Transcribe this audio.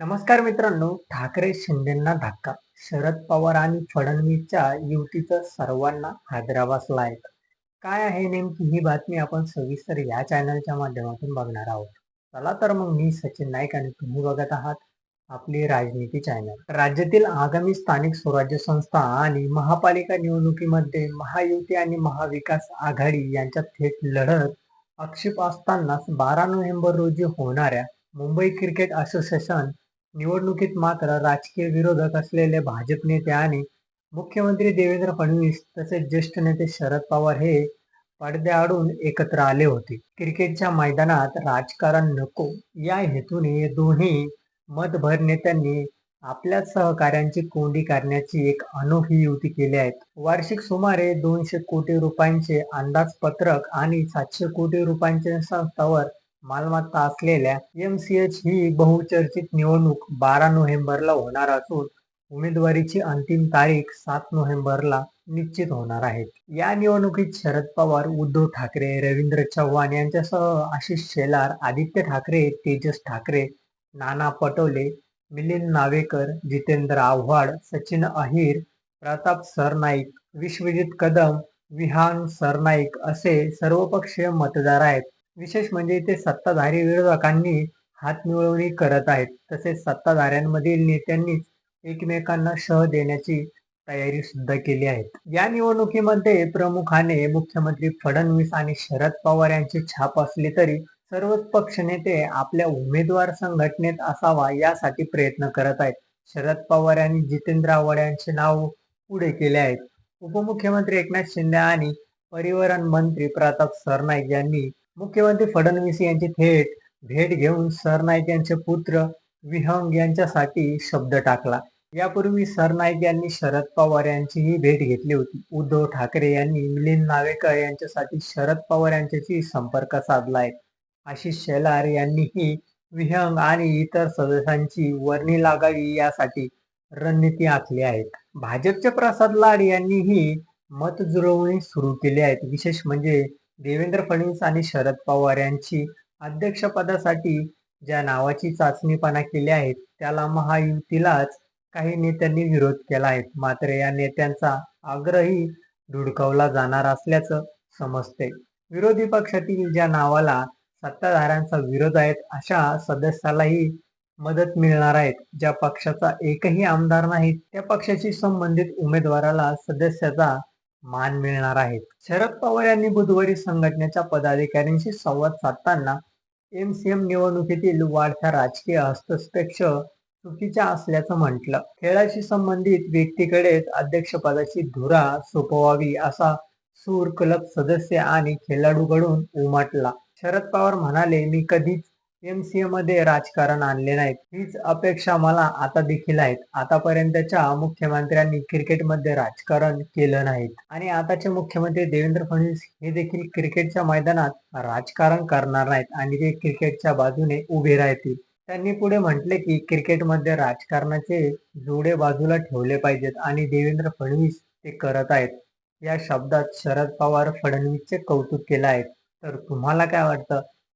नमस्कार मित्रांनो ठाकरे शिंदेना धक्का. शरद पवार आणि फडणवीसच्या युतीचं सर्वांना हैदराबाद लायक आहे काय आहे नेमकी ही बातमी आपण सविस्तर या चॅनलच्या माध्यमातून बघणार आहोत. चला तर मग मी सचिन नाईक आणि तुम्ही बघत आहात आपली राजनीती चॅनल राज्यातील आगामी स्थानिक स्वराज्य संस्था आणि महापालिका निवडणुकीमध्ये महायुती आणि महाविकास आघाडी यांच्यात थेट लढत आक्षेप असतानाच बारा नोव्हेंबर रोजी होणाऱ्या मुंबई क्रिकेट असोसिएशन निवडणुकीत मात्र राजकीय विरोधक असलेले भाजप नेते आणि मुख्यमंत्री देवेंद्र फडणवीस तसेच ज्येष्ठ नेते शरद पवार हे पडद्याआडून एकत्र आले होते. क्रिकेटच्या मैदानात राजकारण नको या हेतूने दोन्ही मतभर नेत्यांनी आपल्या सहकार्यांची कोंडी करण्याची एक अनोखी युती केली आहे. वार्षिक सुमारे दोनशे कोटी रुपयांचे अंदाजपत्रक आणि सातशे कोटी रुपयांच्या संस्थावर मालमत्ता असलेल्या एमसीएच ही बहुचर्चित निवडणूक बारा नोव्हेंबरला होणार असून उमेदवारीची अंतिम तारीख सात नोव्हेंबरला निश्चित होणार आहे. या निवडणुकीत शरद पवार उद्धव ठाकरे रवींद्र चव्हाण यांच्यासह आशिष शेलार आदित्य ठाकरे तेजस ठाकरे नाना पटोले मिलिंद नावेकर जितेंद्र आव्हाड सचिन अहिर प्रताप सरनाईक विश्वजित कदम विहान सरनाईक असे सर्वपक्षीय मतदार आहेत. विशेष म्हणजे इथे सत्ताधारी विरोधकांनी हात मिळवणी करत आहेत. तसेच सत्ताधाऱ्यांमधील नेत्यांनीच एकमेकांना शह देण्याची तयारी सुद्धा केली आहे या निवडणुकीमध्ये प्रमुखाने मुख्यमंत्री फडणवीस आणि शरद पवार यांची छाप असली तरी सर्वच पक्ष नेते आपल्या उमेदवार संघटनेत असावा यासाठी प्रयत्न करत आहेत. शरद पवार यांनी जितेंद्र आव्हाड यांचे नाव पुढे केले आहेत. उपमुख्यमंत्री एकनाथ शिंदे आणि परिवहन मंत्री प्रताप सरनाईक यांनी मुख्यमंत्री फडणवीस यांची थेट भेट घेऊन सरनाईक यांचे पुत्र विहंग यांच्यासाठी शब्द टाकला. यापूर्वी सरनाईक यांनी शरद पवार यांचीही भेट घेतली होती. उद्धव ठाकरे यांनी मिलिंद नावेकर यांच्यासाठी शरद पवार यांच्याशी संपर्क साधला आहे आशिष शेलार यांनीही विहंग आणि इतर सदस्यांची वर्णी लागावी यासाठी रणनीती आखली आहे. भाजपचे प्रसाद लाड यांनीही मत जुळवणी सुरू केली आहेत. विशेष म्हणजे देवेंद्र फडणवीस आणि शरद पवार यांची अध्यक्षपदासाठी ज्या नावाची चाचणीपणा केली आहे त्याला महायुतीलाच काही नेत्यांनी विरोध केला आहे. मात्र या नेत्यांचा आग्रही धुडकावला जाणार असल्याचं समजते विरोधी पक्षातील ज्या नावाला सत्ताधाऱ्यांचा विरोध आहे अशा सदस्यालाही मदत मिळणार आहेत. ज्या पक्षाचा एकही आमदार नाही त्या पक्षाशी संबंधित उमेदवाराला सदस्याचा मान मिळणार आहे शरद पवार यांनी बुधवारी संघटनेच्या पदाधिकाऱ्यांशी संवाद साधताना एमसीएम निवडणुकीतील वाढत्या राजकीय हस्तक्षेप चुकीच्या असल्याचं म्हटलं. खेळाशी संबंधित व्यक्तीकडेच अध्यक्षपदाची धुरा सोपवावी असा सूर क्लब सदस्य आणि खेळाडूकडून उमटला. शरद पवार म्हणाले मी कधीच एमसीए मध्ये राजकारण आणले नाहीत. हीच अपेक्षा मला आता देखील आहेत. आतापर्यंतच्या मुख्यमंत्र्यांनी क्रिकेटमध्ये राजकारण केलं नाहीत. आणि आताचे मुख्यमंत्री देवेंद्र फडणवीस हे देखील क्रिकेटच्या मैदानात राजकारण करणार नाहीत आणि ते क्रिकेटच्या बाजूने उभे राहतील. त्यांनी पुढे म्हटले की क्रिकेटमध्ये राजकारणाचे जोडे बाजूला ठेवले पाहिजेत आणि देवेंद्र फडणवीस ते करत आहेत. या शब्दात शरद पवार फडणवीसचे कौतुक केलं आहे. तर तुम्हाला काय वाटतं?